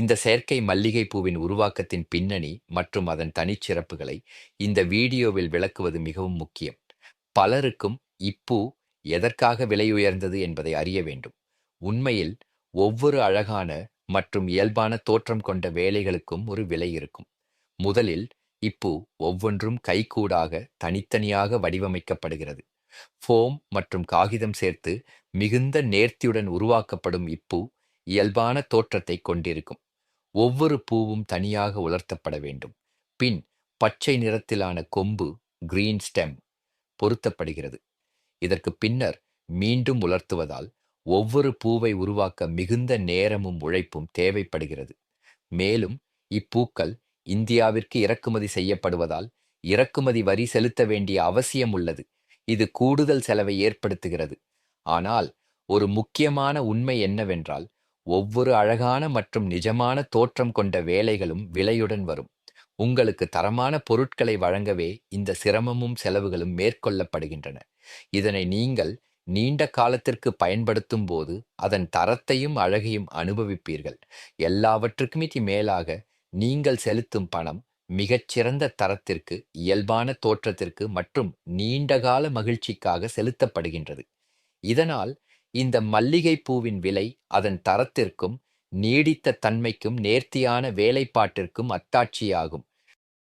இந்த செயற்கை மல்லிகை பூவின் உருவாக்கத்தின் பின்னணி மற்றும் அதன் தனிச்சிறப்புகளை இந்த வீடியோவில் விளக்குவது மிகவும் முக்கியம். பலருக்கும் இப்பூ எதற்காக விலை உயர்ந்தது என்பதை அறிய வேண்டும். உண்மையில் ஒவ்வொரு அழகான மற்றும் இயல்பான தோற்றம் கொண்ட வேலைகளுக்கும் ஒரு விலை இருக்கும். முதலில் இப்பூ ஒவ்வொன்றும் கைகூடாக தனித்தனியாக வடிவமைக்கப்படுகிறது. ஃபோம் மற்றும் காகிதம் சேர்த்து மிகுந்த நேர்த்தியுடன் உருவாக்கப்படும் இப்பூ இயல்பான தோற்றத்தை கொண்டிருக்கும். ஒவ்வொரு பூவும் தனியாக உலர்த்தப்பட வேண்டும். பின் பச்சை நிறத்திலான கொம்பு கிரீன் ஸ்டெம் பொருத்தப்படுகிறது. இதற்கு பின்னர் மீண்டும் உலர்த்துவதால் ஒவ்வொரு பூவை உருவாக்க மிகுந்த நேரமும் உழைப்பும் தேவைப்படுகிறது. மேலும் இப்பூக்கள் இந்தியாவிற்கு இறக்குமதி செய்யப்படுவதால் இறக்குமதி வரி செலுத்த வேண்டிய அவசியம் உள்ளது. இது கூடுதல் செலவை ஏற்படுத்துகிறது. ஆனால் ஒரு முக்கியமான உண்மை என்னவென்றால் ஒவ்வொரு அழகான மற்றும் நிஜமான தோற்றம் கொண்ட வேலைகளும் விலையுடன் வரும். உங்களுக்கு தரமான பொருட்களை வழங்கவே இந்த சிரமமும் செலவுகளும் மேற்கொள்ளப்படுகின்றன. இதனை நீங்கள் நீண்ட காலத்திற்கு பயன்படுத்தும் போது அதன் தரத்தையும் அழகையும் அனுபவிப்பீர்கள். எல்லாவற்றுக்குமே மேலாக நீங்கள் செலுத்தும் பணம் மிகச்சிறந்த தரத்திற்கு இயல்பான தோற்றத்திற்கு மற்றும் நீண்டகால மகிழ்ச்சிக்காக செலுத்தப்படுகின்றது. இதனால் இந்த மல்லிகை பூவின் விலை அதன் தரத்திற்கும் நீடித்த தன்மைக்கும் நேர்த்தியான வேலைப்பாட்டிற்கும் அத்தாட்சியாகும்.